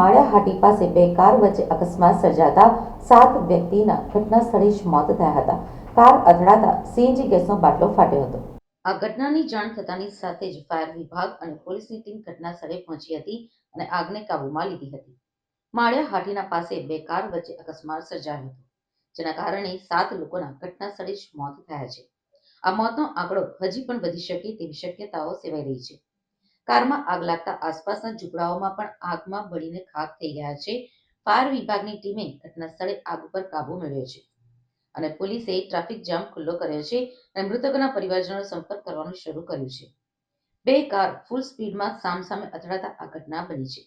જૂનાગઢમાં પાસે બે કાર વચ્ચે અકસ્માત સર્જાતા સાત વ્યક્તિના ઘટના સ્થળે જ મોત થયા હતા. કાર અથડાતા સીએનજી ગેસનો બાટલો ફાટ્યો હતો. આ ઘટનાની જાણ થતાની સાથે જ ફાયર વિભાગ અને પોલીસની ટીમ ઘટના સ્થળે પહોંચી હતી અને આગને કાબૂમાં લીધી હતી. માળિયા હાટીના પાસે બે કાર વચ્ચે અકસ્માત સર્જાયો હતો, જેના કારણે સાત લોકોના ઘટના સ્થળે જ મોત થયા છે. આ મોતનો આંકડો હજી પણ વધી શકે તેવી શક્યતાઓ સેવાઈ રહી છે. કારમાં આગ લાગતા આસપાસના ઝૂંપડાઓમાં પણ આગમાં બળીને ખાક થઈ ગયા છે. ફાયર વિભાગની ટીમે ઘટના સ્થળે આગ ઉપર કાબુ મેળવ્યો છે અને પોલીસે ટ્રાફિક જામ ખુલ્લો કર્યો છે અને મૃતકોના પરિવારજનો સંપર્ક કરવાનું શરૂ કર્યું છે. બે કાર ફૂલ સ્પીડમાં સામસામે અથડાતા આ ઘટના બની છે.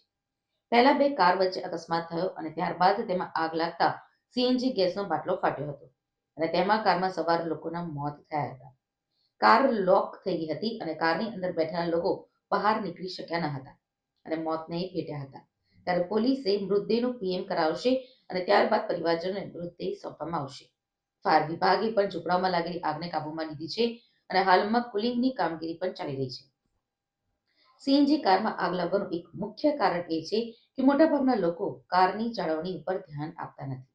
પહેલા બે કાર વચ્ચે અકસ્માત થયો અને ત્યારબાદ તેમાં આગ લાગતા સીએનજી ગેસનો બાટલો ફાટ્યો હતો અને તેમાં કારમાં સવાર લોકોના મોત થયા હતા. કાર લોક થઈ ગઈ હતી અને કારની અંદર બેઠેલા લોકો બહાર નીકળી શક્યા ન હતા અને મોતને ભેટ્યા હતા. ત્યારે પોલીસે મૃતદેહનું પીએમ કરાવશે અને ત્યારબાદ પરિવારજનોને મૃતદેહ સોંપવામાં આવશે. ફાયર વિભાગે પણ ઝૂંપડામાં લાગેલી આગને કાબૂમાં લીધી છે અને હાલમાં કુલિંગની કામગીરી પણ ચાલી રહી છે. સીએનજી કારમાં આગ લાગવાનું એક મુખ્ય કારણ એ છે કે મોટાભાગના લોકો કારની જાળવણી ઉપર ધ્યાન આપતા નથી.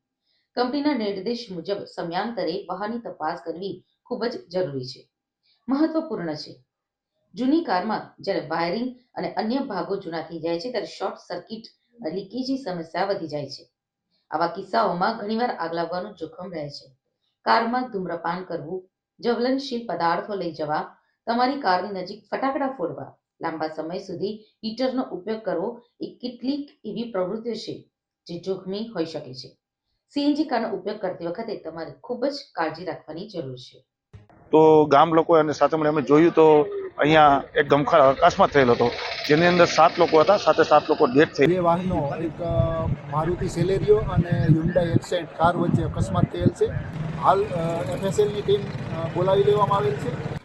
કંપનીના નિર્દેશ મુજબ સમયાંતરે વાહનની તપાસ કરવી ખૂબ જ જરૂરી છે. મહત્વપૂર્ણ છે. જૂની કારમાં જ્યારે વાયરિંગ અને અન્ય ભાગો જૂના થઈ જાય છે, ત્યારે શોર્ટ સર્કિટ લીકેજની સમસ્યા વધી જાય છે. આવા કિસ્સાઓમાં ઘણીવાર આગ લાગવાનું જોખમ રહે છે. કારમાં ધૂમ્રપાન કરવું, જ્વલનશીલ પદાર્થો લઈ જવા, તમારી કારની નજીક ફટાકડા ફોડવા, લાંબા સમય સુધી હીટરનો ઉપયોગ કરવો એ કેટલીક એવી પ્રવૃત્તિઓ છે જે જોખમી હોઈ શકે છે. સીએનજી કારનો ઉપયોગ કરતી વખતે તમારે ખૂબ જ કાળજી રાખવાની જરૂર છે. તો ગામ લોકો અને સાથે મળી અમે જોયું તો અહીંયા એક ગમખાર અકસ્માત થયેલો હતો. જેની અંદર સાત લોકો હતા, સાથે સાત લોકો ડેથ થઈ બે વાહનો, એક મારુતિ સેલેરિયો અને યુન્ડાઈ એક્સેન્ટ કાર વચ્ચે અકસ્માત થયેલ છે. હાલ એફએસએલની ટીમ બોલાવી લેવામાં આવેલ છે.